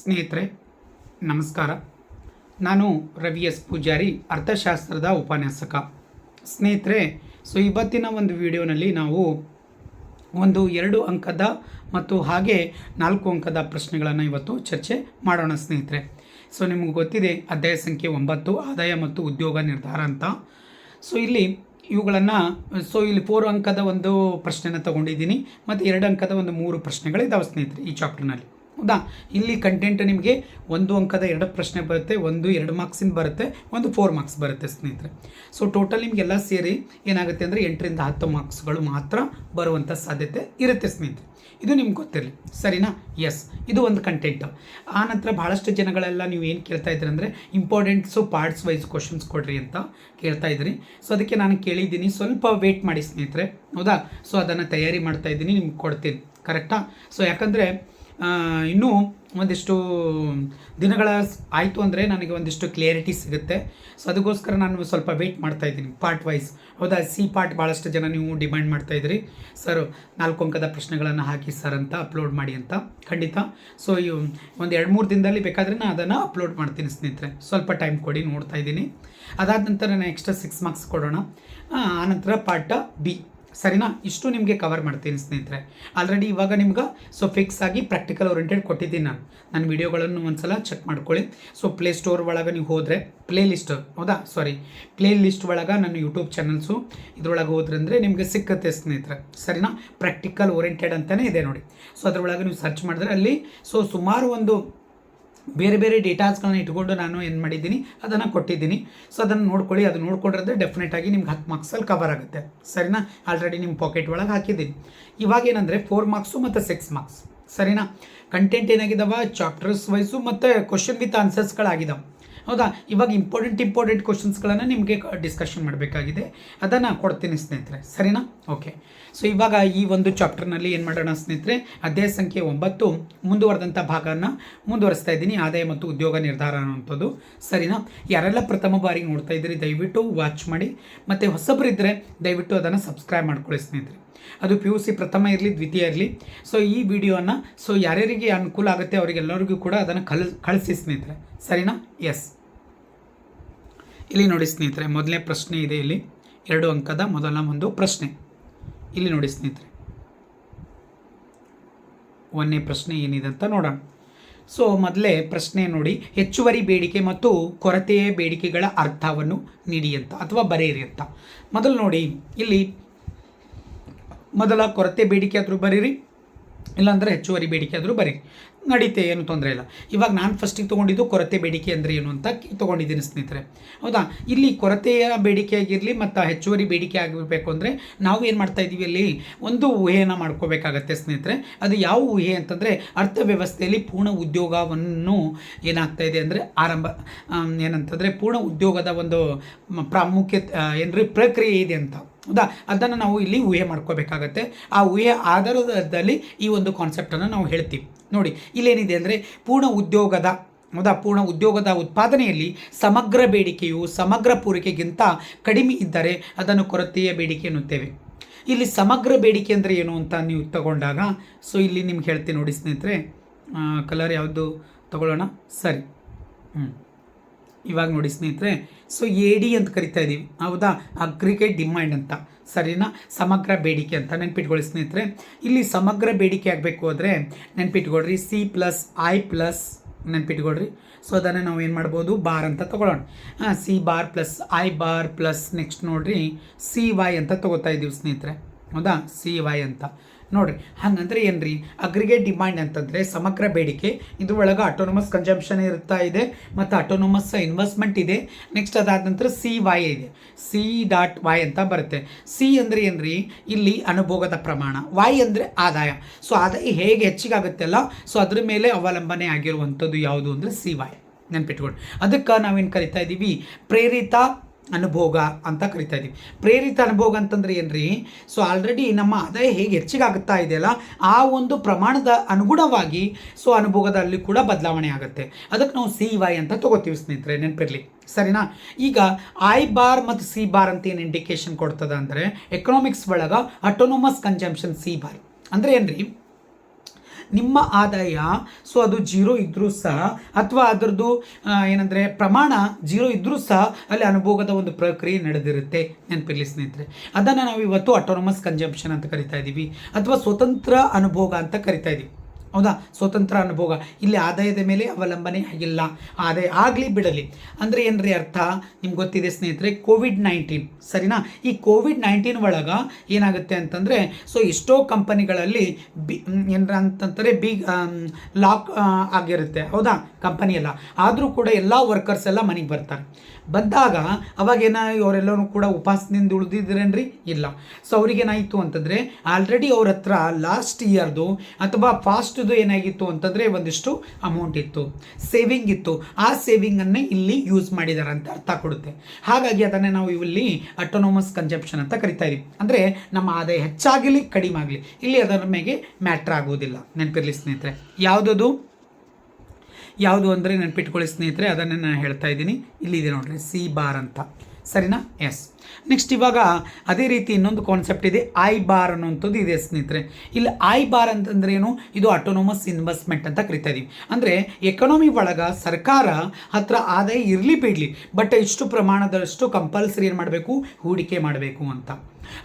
ಸ್ನೇಹಿತರೆ, ನಮಸ್ಕಾರ. ನಾನು ರವಿ ಎಸ್. ಪೂಜಾರಿ, ಅರ್ಥಶಾಸ್ತ್ರದ ಉಪನ್ಯಾಸಕ. ಸ್ನೇಹಿತರೆ, ಸೊ ಇವತ್ತಿನ ಒಂದು ವಿಡಿಯೋನಲ್ಲಿ ನಾವು ಒಂದು ಎರಡು ಅಂಕದ ಮತ್ತು ಹಾಗೆ ನಾಲ್ಕು ಅಂಕದ ಪ್ರಶ್ನೆಗಳನ್ನು ಇವತ್ತು ಚರ್ಚೆ ಮಾಡೋಣ ಸ್ನೇಹಿತರೆ. ಸೊ ನಿಮಗೆ ಗೊತ್ತಿದೆ, ಅಧ್ಯಾಯ ಸಂಖ್ಯೆ ಒಂಬತ್ತು, ಆದಾಯ ಮತ್ತು ಉದ್ಯೋಗ ನಿರ್ಧಾರ ಅಂತ. ಸೊ ಇಲ್ಲಿ ಇವುಗಳನ್ನು, ಸೊ ಇಲ್ಲಿ ಫೋರ್ ಅಂಕದ ಒಂದು ಪ್ರಶ್ನೆನ ತಗೊಂಡಿದ್ದೀನಿ, ಮತ್ತು ಎರಡು ಅಂಕದ ಒಂದು ಮೂರು ಪ್ರಶ್ನೆಗಳಿದ್ದಾವೆ ಸ್ನೇಹಿತರೆ ಈ ಚಾಪ್ಟರ್ನಲ್ಲಿ ಹೌದಾ? ಇಲ್ಲಿ ಕಂಟೆಂಟ್ ನಿಮಗೆ ಒಂದು ಅಂಕದ ಎರಡು ಪ್ರಶ್ನೆ ಬರುತ್ತೆ, ಒಂದು ಎರಡು ಮಾರ್ಕ್ಸಿಂದ ಬರುತ್ತೆ, ಒಂದು ಫೋರ್ ಮಾರ್ಕ್ಸ್ ಬರುತ್ತೆ ಸ್ನೇಹಿತರೆ. ಸೊ ಟೋಟಲ್ ನಿಮಗೆಲ್ಲ ಸೇರಿ ಏನಾಗುತ್ತೆ ಅಂದರೆ ಎಂಟರಿಂದ ಹತ್ತು ಮಾರ್ಕ್ಸ್ಗಳು ಮಾತ್ರ ಬರುವಂಥ ಸಾಧ್ಯತೆ ಇರುತ್ತೆ ಸ್ನೇಹಿತರೆ. ಇದು ನಿಮ್ಗೆ ಗೊತ್ತಿರಲಿ. ಸರಿನಾ? ಎಸ್ ಇದು ಒಂದು ಕಂಟೆಂಟ್ ಆ ನಂತರ ಭಾಳಷ್ಟು ಜನಗಳೆಲ್ಲ ನೀವು ಏನು ಕೇಳ್ತಾ ಇದ್ದೀರಿ ಅಂದರೆ ಇಂಪಾರ್ಟೆಂಟ್ಸು ಪಾರ್ಟ್ಸ್ ವೈಸ್ ಕ್ವಶನ್ಸ್ ಕೊಡ್ರಿ ಅಂತ ಕೇಳ್ತಾ ಇದ್ದೀರಿ. ಸೊ ಅದಕ್ಕೆ ನಾನು ಕೇಳಿದ್ದೀನಿ, ಸ್ವಲ್ಪ ವೇಟ್ ಮಾಡಿ ಸ್ನೇಹಿತರೆ. ಹೌದಾ? ಸೊ ಅದನ್ನು ತಯಾರಿ ಮಾಡ್ತಾ ಇದ್ದೀನಿ, ನಿಮ್ಗೆ ಕೊಡ್ತೀನಿ. ಕರೆಕ್ಟಾ ಸೊ ಯಾಕಂದರೆ ಇನ್ನೂ ಒಂದಿಷ್ಟು ದಿನಗಳ ಆಯಿತು ಅಂದರೆ ನನಗೆ ಒಂದಿಷ್ಟು ಕ್ಲಿಯರಿಟಿ ಸಿಗುತ್ತೆ. ಸೊ ಅದಕ್ಕೋಸ್ಕರ ನಾನು ಸ್ವಲ್ಪ ವೆಯ್ಟ್ ಮಾಡ್ತಾ ಇದ್ದೀನಿ ಪಾರ್ಟ್ ವೈಸ್ ಹೌದಾ? ಸಿ ಪಾರ್ಟ್ ಭಾಳಷ್ಟು ಜನ ನೀವು ಡಿಮ್ಯಾಂಡ್ ಮಾಡ್ತಾ ಇದ್ದೀರಿ. ಸರ್ ನಾಲ್ಕು ಅಂಕದ ಪ್ರಶ್ನೆಗಳನ್ನು ಹಾಕಿ ಸರ್ ಅಂತ ಅಪ್ಲೋಡ್ ಮಾಡಿ ಅಂತ. ಖಂಡಿತ. ಸೊ ಇವು ಒಂದು ಎರಡು ಮೂರು ದಿನದಲ್ಲಿ ಬೇಕಾದರೆ ನಾನು ಅದನ್ನು ಅಪ್ಲೋಡ್ ಮಾಡ್ತೀನಿ ಸ್ನೇಹಿತರೆ. ಸ್ವಲ್ಪ ಟೈಮ್ ಕೊಡಿ ನೋಡ್ತಾ ಇದ್ದೀನಿ. ಅದಾದ ನಂತರ ನಾನು ಎಕ್ಸ್ಟ್ರಾ ಸಿಕ್ಸ್ ಮಾರ್ಕ್ಸ್ ಕೊಡೋಣ ಆನಂತರ ಪಾರ್ಟ ಬಿ ಸರಿನಾ? ಇಷ್ಟು ನಿಮಗೆ ಕವರ್ ಮಾಡ್ತೀನಿ ಸ್ನೇಹಿತರೆ. ಆಲ್ರೆಡಿ ಇವಾಗ ನಿಮ್ಗೆ ಸೊ ಫಿಕ್ಸ್ ಆಗಿ ಪ್ರಾಕ್ಟಿಕಲ್ ಓರಿಯೆಂಟೆಡ್ ಕೊಟ್ಟಿದ್ದೀನಿ ನಾನು. ನನ್ನ ವಿಡಿಯೋಗಳನ್ನು ಒಂದ್ಸಲ ಚೆಕ್ ಮಾಡ್ಕೊಳ್ಳಿ. ಸೊ ಪ್ಲೇ ಸ್ಟೋರ್ ಒಳಗೆ ನೀವು ಹೋದರೆ ಪ್ಲೇ ಲಿಸ್ಟ್ ಹೌದಾ? ಸಾರಿ ಪ್ಲೇ ಲಿಸ್ಟ್ ಒಳಗೆ ನನ್ನ ಯೂಟ್ಯೂಬ್ ಚಾನಲ್ಸು ಇದ್ರೊಳಗೆ ಹೋದ್ರೆ ಅಂದರೆ ನಿಮಗೆ ಸಿಕ್ಕತ್ತೆ ಸ್ನೇಹಿತರೆ. ಸರಿನಾ? ಪ್ರಾಕ್ಟಿಕಲ್ ಓರಿಯೆಂಟೆಡ್ ಅಂತಲೇ ಇದೆ ನೋಡಿ. ಸೊ ಅದರೊಳಗೆ ನೀವು ಸರ್ಚ್ ಮಾಡಿದ್ರೆ ಅಲ್ಲಿ ಸೊ ಸುಮಾರು ಒಂದು ಬೇರೆ ಬೇರೆ ಡೇಟಾಸ್ಗಳನ್ನ ಇಟ್ಕೊಂಡು ನಾನು ಏನು ಮಾಡಿದ್ದೀನಿ, ಅದನ್ನು ಕೊಟ್ಟಿದ್ದೀನಿ. ಸೊ ಅದನ್ನು ನೋಡ್ಕೊಳ್ಳಿ. ಅದು ನೋಡ್ಕೊಂಡ್ರೆ ಡೆಫಿನೆಟ್ ಆಗಿ ನಿಮ್ಗೆ ಹತ್ತು ಮಾರ್ಕ್ಸಲ್ಲಿ ಕವರ್ ಆಗುತ್ತೆ. ಸರಿನಾ? ಆಲ್ರೆಡಿ ನಿಮ್ಮ ಪಾಕೆಟ್ ಒಳಗೆ ಹಾಕಿದ್ದೀನಿ. ಇವಾಗ ಏನಂದರೆ ಫೋರ್ ಮಾರ್ಕ್ಸು ಮತ್ತು ಸಿಕ್ಸ್ ಮಾರ್ಕ್ಸ್ ಸರಿನಾ? ಕಂಟೆಂಟ್ ಏನಾಗಿದ್ದಾವೆ ಚಾಪ್ಟರ್ಸ್ ವೈಸು ಮತ್ತು ಕ್ವಶನ್ ವಿತ್ ಆನ್ಸರ್ಸ್ಗಳಾಗಿದ್ದಾವೆ ಹೌದಾ? ಇವಾಗ ಇಂಪಾರ್ಟೆಂಟ್ ಇಂಪಾರ್ಟೆಂಟ್ ಕ್ವಶನ್ಸ್ಗಳನ್ನು ನಿಮಗೆ ಡಿಸ್ಕಷನ್ ಮಾಡಬೇಕಾಗಿದೆ. ಅದನ್ನು ಕೊಡ್ತೀನಿ ಸ್ನೇಹಿತರೆ. ಸರಿನಾ? ಓಕೆ ಸೊ ಇವಾಗ ಈ ಒಂದು ಚಾಪ್ಟರ್ನಲ್ಲಿ ಏನು ಮಾಡೋಣ ಸ್ನೇಹಿತರೆ? ಅಧ್ಯಾಯ ಸಂಖ್ಯೆ ಒಂಬತ್ತು ಮುಂದುವರೆದಂಥ ಭಾಗನ ಮುಂದುವರಿಸ್ತಾ ಇದ್ದೀನಿ. ಆದಾಯ ಮತ್ತು ಉದ್ಯೋಗ ನಿರ್ಧಾರ ಅನ್ನೋಂಥದ್ದು ಸರಿನಾ? ಯಾರೆಲ್ಲ ಪ್ರಥಮ ಬಾರಿಗೆ ನೋಡ್ತಾ ಇದ್ದೀರಿ, ದಯವಿಟ್ಟು ವಾಚ್ ಮಾಡಿ. ಮತ್ತು ಹೊಸಬರಿದ್ದರೆ ದಯವಿಟ್ಟು ಅದನ್ನು ಸಬ್ಸ್ಕ್ರೈಬ್ ಮಾಡ್ಕೊಳ್ಳಿ ಸ್ನೇಹಿತರೆ. ಅದು ಪಿ ಯು ಸಿ ಪ್ರಥಮ ಇರಲಿ, ದ್ವಿತೀಯ ಇರಲಿ. ಸೊ ಈ ವಿಡಿಯೋನ ಸೊ ಯಾರ್ಯಾರಿಗೆ ಅನುಕೂಲ ಆಗುತ್ತೆ ಅವರಿಗೆಲ್ಲರಿಗೂ ಕೂಡ ಅದನ್ನು ಕಲ್, ಕಳಿಸಿ ಸ್ನೇಹಿತರೆ. ಸರಿನಾ? ಎಸ್ ಇಲ್ಲಿ ನೋಡಿ ಸ್ನೇಹಿತರೆ, ಮೊದಲನೇ ಪ್ರಶ್ನೆ ಇದೆ ಇಲ್ಲಿ. ಎರಡು ಅಂಕದ ಮೊದಲ ಒಂದು ಪ್ರಶ್ನೆ. ಇಲ್ಲಿ ನೋಡಿ ಸ್ನೇಹಿತರೆ. ಒಂದೇ ಪ್ರಶ್ನೆ ಏನಿದೆ ಅಂತ ನೋಡೋಣ. ಸೊ ಮೊದಲೇ ಪ್ರಶ್ನೆ ನೋಡಿ, ಹೆಚ್ಚುವರಿ ಬೇಡಿಕೆ ಮತ್ತು ಕೊರತೆಯ ಬೇಡಿಕೆಗಳ ಅರ್ಥವನ್ನು ನೀಡಿ ಅಂತ ಅಥವಾ ಬರೆಯಿರಿ ಅಂತ. ಮೊದಲು ನೋಡಿ, ಇಲ್ಲಿ ಮೊದಲ ಕೊರತೆ ಬೇಡಿಕೆ ಆದರೂ ಬರೀರಿ ಇಲ್ಲಾಂದರೆ ಹೆಚ್ಚುವರಿ ಬೇಡಿಕೆ ಆದರೂ ಬರೀ. ನಡೀತೆ, ಏನು ತೊಂದರೆ ಇಲ್ಲ. ಇವಾಗ ನಾನು ಫಸ್ಟಿಗೆ ತೊಗೊಂಡಿದ್ದು ಕೊರತೆ ಬೇಡಿಕೆ ಅಂದರೆ ಏನು ಅಂತ ತೊಗೊಂಡಿದ್ದೀನಿ ಸ್ನೇಹಿತರೆ. ಹೌದಾ? ಇಲ್ಲಿ ಕೊರತೆಯ ಬೇಡಿಕೆ ಆಗಿರಲಿ ಮತ್ತು ಹೆಚ್ಚುವರಿ ಬೇಡಿಕೆ ಆಗಿರಬೇಕು ಅಂದರೆ ನಾವು ಏನು ಮಾಡ್ತಾ ಇದ್ದೀವಿ ಅಲ್ಲಿ? ಒಂದು ಊಹೆಯನ್ನು ಮಾಡ್ಕೋಬೇಕಾಗತ್ತೆ ಸ್ನೇಹಿತರೆ. ಅದು ಯಾವ ಊಹೆ ಅಂತಂದರೆ ಅರ್ಥವ್ಯವಸ್ಥೆಯಲ್ಲಿ ಪೂರ್ಣ ಉದ್ಯೋಗವನ್ನು ಏನಾಗ್ತಾ ಇದೆ ಅಂದರೆ ಆರಂಭ ಏನಂತಂದರೆ ಪೂರ್ಣ ಉದ್ಯೋಗದ ಒಂದು ಪ್ರಾಮುಖ್ಯತೆ ಏನ್ರಿ ಪ್ರಕ್ರಿಯೆ ಇದೆ ಅಂತ. ಹೌದಾ? ಅದನ್ನು ನಾವು ಇಲ್ಲಿ ಊಹೆ ಮಾಡ್ಕೋಬೇಕಾಗತ್ತೆ. ಆ ಊಹೆ ಆಧಾರದಲ್ಲಿ ಈ ಒಂದು ಕಾನ್ಸೆಪ್ಟನ್ನು ನಾವು ಹೇಳ್ತೀವಿ. ನೋಡಿ, ಇಲ್ಲೇನಿದೆ ಅಂದರೆ ಪೂರ್ಣ ಉದ್ಯೋಗದ, ಹೌದಾ? ಪೂರ್ಣ ಉದ್ಯೋಗದ ಉತ್ಪಾದನೆಯಲ್ಲಿ ಸಮಗ್ರ ಬೇಡಿಕೆಯು ಸಮಗ್ರ ಪೂರೈಕೆಗಿಂತ ಕಡಿಮೆ ಇದ್ದರೆ ಅದನ್ನು ಕೊರತೆಯ ಬೇಡಿಕೆ ಎನ್ನುತ್ತೇವೆ. ಇಲ್ಲಿ ಸಮಗ್ರ ಬೇಡಿಕೆ ಅಂದರೆ ಏನು ಅಂತ ನೀವು ತಗೊಂಡಾಗ ಸೊ ಇಲ್ಲಿ ನಿಮ್ಗೆ ಹೇಳ್ತೀನಿ ನೋಡಿ ಸ್ನೇಹಿತರೆ. ಕಲರ್ ಯಾವುದು? ತಗೊಳ್ಳೋಣ? ಸರಿ. ಹ್ಞೂ ಇವಾಗ ನೋಡಿ ಸ್ನೇಹಿತರೆ ಸೊ ಎ ಡಿ ಅಂತ ಕರಿತಾ ಇದ್ದೀವಿ ಹೌದಾ? ಅಗ್ರಿಗೇಟ್ ಡಿಮ್ಯಾಂಡ್ ಅಂತ. ಸರಿನಾ? ಸಮಗ್ರ ಬೇಡಿಕೆ ಅಂತ ನೆನ್ಪಿಟ್ಕೊಳ್ಳಿ ಸ್ನೇಹಿತರೆ. ಇಲ್ಲಿ ಸಮಗ್ರ ಬೇಡಿಕೆ ಆಗಬೇಕು ಆದರೆ ನೆನ್ಪಿಟ್ಕೊಳ್ರಿ ಸಿ ಪ್ಲಸ್ ಐ ಪ್ಲಸ್ ನೆನ್ಪಿಟ್ಕೊಳ್ರಿ. ಸೊ ಅದನ್ನು ನಾವು ಏನು ಮಾಡ್ಬೋದು? ಬಾರ್ ಅಂತ ತೊಗೊಳ್ಳೋಣ. ಹಾಂ C bar plus I bar plus next ನೋಡಿರಿ ಸಿ ವೈ ಅಂತ ತೊಗೋತಾ ಇದ್ದೀವಿ ಸ್ನೇಹಿತರೆ. ಹೌದಾ? ಸಿ ವೈ ಅಂತ. ನೋಡ್ರಿ, ಹಂಗಂದ್ರೆ ಏನ್ರಿ ಅಗ್ರಿಗೇಟ್ ಡಿಮ್ಯಾಂಡ್ ಅಂತಂದರೆ ಸಮಗ್ರ ಬೇಡಿಕೆ ಇದ್ರೊಳಗೆ ಆಟೋನಮಸ್ ಕನ್ಸಂಪ್ಷನ್ ಇರ್ತಾ ಇದೆ, ಮತ್ತು ಆಟೋನಮಸ್ ಇನ್ವೆಸ್ಟ್ಮೆಂಟ್ ಇದೆ. ನೆಕ್ಸ್ಟ್ ಅದಾದ ನಂತರ ಸಿ ವೈ ಇದೆ. ಸಿ ಡಾಟ್ ವೈ ಅಂತ ಬರುತ್ತೆ. ಸಿ ಅಂದರೆ ಏನ್ರಿ, ಇಲ್ಲಿ ಅನುಭೋಗದ ಪ್ರಮಾಣ. ವೈ ಅಂದರೆ ಆದಾಯ. ಸೊ ಆದಾಯ ಹೇಗೆ ಹೆಚ್ಚಿಗಾಗುತ್ತಲ್ಲ ಸೊ ಅದ್ರ ಮೇಲೆ ಅವಲಂಬನೆ ಆಗಿರುವಂಥದ್ದು ಯಾವುದು ಅಂದರೆ ಸಿ ವೈ ನೆನ್ಪಿಟ್ಕೊಂಡು ಅದಕ್ಕೆ ನಾವೇನು ಕರಿತಾ ಇದ್ದೀವಿ ಪ್ರೇರಿತ ಅನುಭೋಗ ಅಂತ ಕರಿತಾ ಇದ್ದೀವಿ. ಪ್ರೇರಿತ ಅನುಭೋಗ ಅಂತಂದ್ರೆ ಏನ್ರಿ? ಸೊ ಆಲ್ರೆಡಿ ನಮ್ಮ ಆದಾಯ ಹೇಗೆ ಹೆಚ್ಚಿಗಾಗುತ್ತಾ ಇದೆಯಲ್ಲ, ಆ ಒಂದು ಪ್ರಮಾಣದ ಅನುಗುಣವಾಗಿ ಸೊ ಅನುಭೋಗದಲ್ಲಿ ಕೂಡ ಬದಲಾವಣೆ ಆಗುತ್ತೆ. ಅದಕ್ಕೆ ನಾವು ಸಿ, ವೈ ಅಂತ ತಗೋತೀವಿ ಸ್ನೇಹಿತರೆ, ನೆನಪಿರಲಿ. ಸರಿನಾ? ಈಗ ಐ ಬಾರ್ ಮತ್ತು ಸಿ ಬಾರ್ ಅಂತ ಏನು ಇಂಡಿಕೇಶನ್ ಕೊಡ್ತದೆ ಅಂದರೆ ಎಕನಾಮಿಕ್ಸ್ ಒಳಗೆ ಅಟೋನಮಸ್ ಕನ್ಸಂಪ್ಷನ್ ಸಿ ಬಾರ್ ಅಂದರೆ ಏನ್ರಿ? ನಿಮ್ಮ ಆದಾಯ, ಸೊ ಅದು ಜೀರೋ ಇದ್ದರೂ ಸಹ, ಅಥವಾ ಅದರದ್ದು ಏನಂದರೆ ಪ್ರಮಾಣ ಜೀರೋ ಇದ್ದರೂ ಸಹ ಅಲ್ಲಿ ಅನುಭೋಗದ ಒಂದು ಪ್ರಕ್ರಿಯೆ ನಡೆದಿರುತ್ತೆ ನೆನಪಿರಲಿ ಸ್ನೇಹಿತರೆ. ಅದನ್ನು ನಾವು ಇವತ್ತು ಅಟೋನಮಸ್ ಕನ್ಜಂಪ್ಷನ್ ಅಂತ ಕರಿತಾ ಇದ್ದೀವಿ ಅಥವಾ ಸ್ವತಂತ್ರ ಅನುಭೋಗ ಅಂತ ಕರಿತಾ ಇದ್ದೀವಿ ಹೌದಾ? ಸ್ವತಂತ್ರ ಅನುಭೋಗ. ಇಲ್ಲಿ ಆದಾಯದ ಮೇಲೆ ಅವಲಂಬನೆ ಆಗಿಲ್ಲ. ಆದಾಯ ಆಗಲಿ ಬಿಡಲಿ. ಅಂದರೆ ಏನ್ರಿ ಅರ್ಥ? ನಿಮ್ಗೆ ಗೊತ್ತಿದೆ ಸ್ನೇಹಿತರೆ ಕೋವಿಡ್ ನೈನ್ಟೀನ್ ಸರಿನಾ? ಈ ಕೋವಿಡ್ ನೈನ್ಟೀನ್ ಒಳಗೆ ಏನಾಗುತ್ತೆ ಅಂತಂದರೆ, ಸೊ ಎಷ್ಟೋ ಕಂಪನಿಗಳಲ್ಲಿ ಬಿ ಏನರ ಅಂತಂತಾರೆ ಬಿ ಲಾಕ್ ಆಗಿರುತ್ತೆ. ಹೌದಾ? ಕಂಪನಿ ಎಲ್ಲ ಆದರೂ ಕೂಡ ಎಲ್ಲ ವರ್ಕರ್ಸ್ ಎಲ್ಲ ಮನೆಗೆ ಬರ್ತಾರೆ. ಬಂದಾಗ ಅವಾಗೇನ ಇವರೆಲ್ಲರೂ ಕೂಡ ಉಪವಾಸದಿಂದ ಉಳಿದಿದ್ರೇನ್ರಿ? ಇಲ್ಲ. ಸೊ ಅವ್ರಿಗೇನಾಯಿತು ಅಂತಂದರೆ ಆಲ್ರೆಡಿ ಅವ್ರ ಹತ್ರ ಲಾಸ್ಟ್ ಇಯರ್ದು ಅಥವಾ ಫಾಸ್ಟ್ದು ಏನಾಗಿತ್ತು ಅಂತಂದರೆ ಒಂದಿಷ್ಟು ಅಮೌಂಟ್ ಇತ್ತು ಸೇವಿಂಗ್ ಇತ್ತು. ಆ ಸೇವಿಂಗನ್ನೇ ಇಲ್ಲಿ ಯೂಸ್ ಮಾಡಿದ್ದಾರೆ ಅಂತ ಅರ್ಥ ಕೊಡುತ್ತೆ. ಹಾಗಾಗಿ ಅದನ್ನೇ ನಾವು ಇಲ್ಲಿ ಅಟೋನೋಮಸ್ ಕನ್ಸೆಪ್ಷನ್ ಅಂತ ಕರಿತಾ ಇದೀವಿ. ಅಂದರೆ ನಮ್ಮ ಆದಾಯ ಹೆಚ್ಚಾಗಲಿ, ಕಡಿಮೆ ಆಗಲಿ. ಇಲ್ಲಿ ಅದರ ಮೇಲೆ ಮ್ಯಾಟ್ರ್ ಆಗೋದಿಲ್ಲ ನೆನಪಿರಲಿ ಸ್ನೇಹಿತರೆ, ಯಾವುದದು? ಯಾವುದು ಅಂದರೆ ನೆನಪಿಟ್ಕೊಳ್ಳಿ ಸ್ನೇಹಿತರೆ, ಅದನ್ನು ನಾನು ಹೇಳ್ತಾ ಇದ್ದೀನಿ. ಇಲ್ಲಿದೆ ನೋಡ್ರಿ ಸಿ ಬಾರ್ ಅಂತ. ಸರಿನಾ? ಎಸ್ ನೆಕ್ಸ್ಟ್ ಇವಾಗ ಅದೇ ರೀತಿ ಇನ್ನೊಂದು ಕಾನ್ಸೆಪ್ಟ್ ಇದೆ ಐ ಬಾರ್ ಅನ್ನೋಂಥದ್ದು ಇದೆ ಸ್ನೇಹಿತರೆ. ಇಲ್ಲಿ ಐ ಬಾರ್ ಅಂತಂದ್ರೆ ಏನು? ಇದು ಆಟೋನೋಮಸ್ ಇನ್ವೆಸ್ಟ್ಮೆಂಟ್ ಅಂತ ಕರಿತಾ ಇದೀವಿ. ಅಂದರೆ ಎಕನಾಮಿ ಒಳಗೆ ಸರ್ಕಾರ ಹತ್ರ ಆದಾಯ ಇರಲಿ ಬಿಡಲಿ ಬಟ್ ಇಷ್ಟು ಪ್ರಮಾಣದಷ್ಟು ಕಂಪಲ್ಸರಿ ಏನು ಮಾಡಬೇಕು? ಹೂಡಿಕೆ ಮಾಡಬೇಕು ಅಂತ.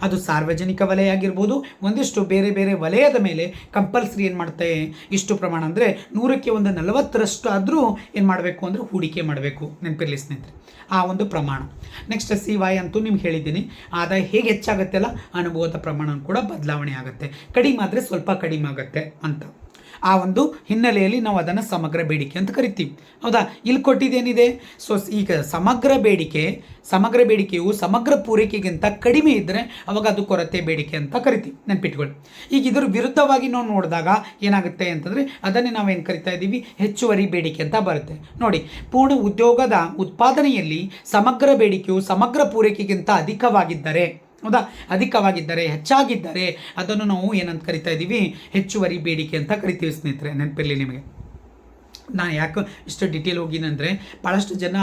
ಅದು ಸಾರ್ವಜನಿಕ ವಲಯ ಆಗಿರ್ಬೋದು, ಒಂದಿಷ್ಟು ಬೇರೆ ಬೇರೆ ವಲಯದ ಮೇಲೆ ಕಂಪಲ್ಸರಿ ಏನು ಮಾಡುತ್ತೆ ಇಷ್ಟು ಪ್ರಮಾಣ ಅಂದರೆ ನೂರಕ್ಕೆ ಒಂದು ನಲವತ್ತರಷ್ಟು ಆದರೂ ಏನು ಮಾಡಬೇಕು ಅಂದರೆ ಹೂಡಿಕೆ ಮಾಡಬೇಕು. ನೆನಪಿರಲಿ ಸ್ನೇಹಿತರೆ. ಆ ಒಂದು ಪ್ರಮಾಣ. ನೆಕ್ಸ್ಟ್ ಸಿ ವೈ ಅಂತೂ ನಿಮ್ಗೆ ಹೇಳಿದ್ದೀನಿ. ಆದಾಯ ಹೇಗೆ ಹೆಚ್ಚಾಗುತ್ತೆ ಅಲ್ಲ, ಅನುಭವದ ಪ್ರಮಾಣ ಕೂಡ ಬದಲಾವಣೆ ಆಗುತ್ತೆ. ಕಡಿಮೆ ಆದರೆ ಸ್ವಲ್ಪ ಕಡಿಮೆ ಆಗುತ್ತೆ ಅಂತ. ಆ ಒಂದು ಹಿನ್ನೆಲೆಯಲ್ಲಿ ನಾವು ಅದನ್ನು ಸಮಗ್ರ ಬೇಡಿಕೆ ಅಂತ ಕರಿತೀವಿ. ಹೌದಾ? ಇಲ್ಲಿ ಕೊಟ್ಟಿದ್ದೇನಿದೆ? ಸೊ ಈಗ ಸಮಗ್ರ ಬೇಡಿಕೆ, ಸಮಗ್ರ ಬೇಡಿಕೆಯು ಸಮಗ್ರ ಪೂರೈಕೆಗಿಂತ ಕಡಿಮೆ ಇದ್ದರೆ ಅವಾಗ ಅದು ಕೊರತೆ ಬೇಡಿಕೆ ಅಂತ ಕರಿತೀವಿ. ನೆನ್ಪಿಟ್ಕೊಳ್ಳಿ. ಈಗ ಇದರ ವಿರುದ್ಧವಾಗಿ ನಾವು ನೋಡಿದಾಗ ಏನಾಗುತ್ತೆ ಅಂತಂದರೆ ಅದನ್ನೇ ನಾವೇನು ಕರಿತಾ ಇದ್ದೀವಿ? ಹೆಚ್ಚುವರಿ ಬೇಡಿಕೆ ಅಂತ ಬರುತ್ತೆ. ನೋಡಿ, ಪೂರ್ಣ ಉದ್ಯೋಗದ ಉತ್ಪಾದನೆಯಲ್ಲಿ ಸಮಗ್ರ ಬೇಡಿಕೆಯು ಸಮಗ್ರ ಪೂರೈಕೆಗಿಂತ ಅಧಿಕವಾಗಿದ್ದರೆ ಹೌದಾ? ಅಧಿಕವಾಗಿದ್ದರೆ, ಹೆಚ್ಚಾಗಿದ್ದರೆ ಅದನ್ನು ನಾವು ಏನಂತ ಕರಿತಾ ಇದ್ದೀವಿ? ಹೆಚ್ಚುವರಿ ಬೇಡಿಕೆ ಅಂತ ಕರಿತೀವಿ ಸ್ನೇಹಿತರೆ, ನೆನಪಿರಲಿ ನಿಮಗೆ. ನಾನು ಯಾಕೆ ಇಷ್ಟು ಡಿಟೇಲ್ ಹೋಗಿನಂದರೆ ಭಾಳಷ್ಟು ಜನ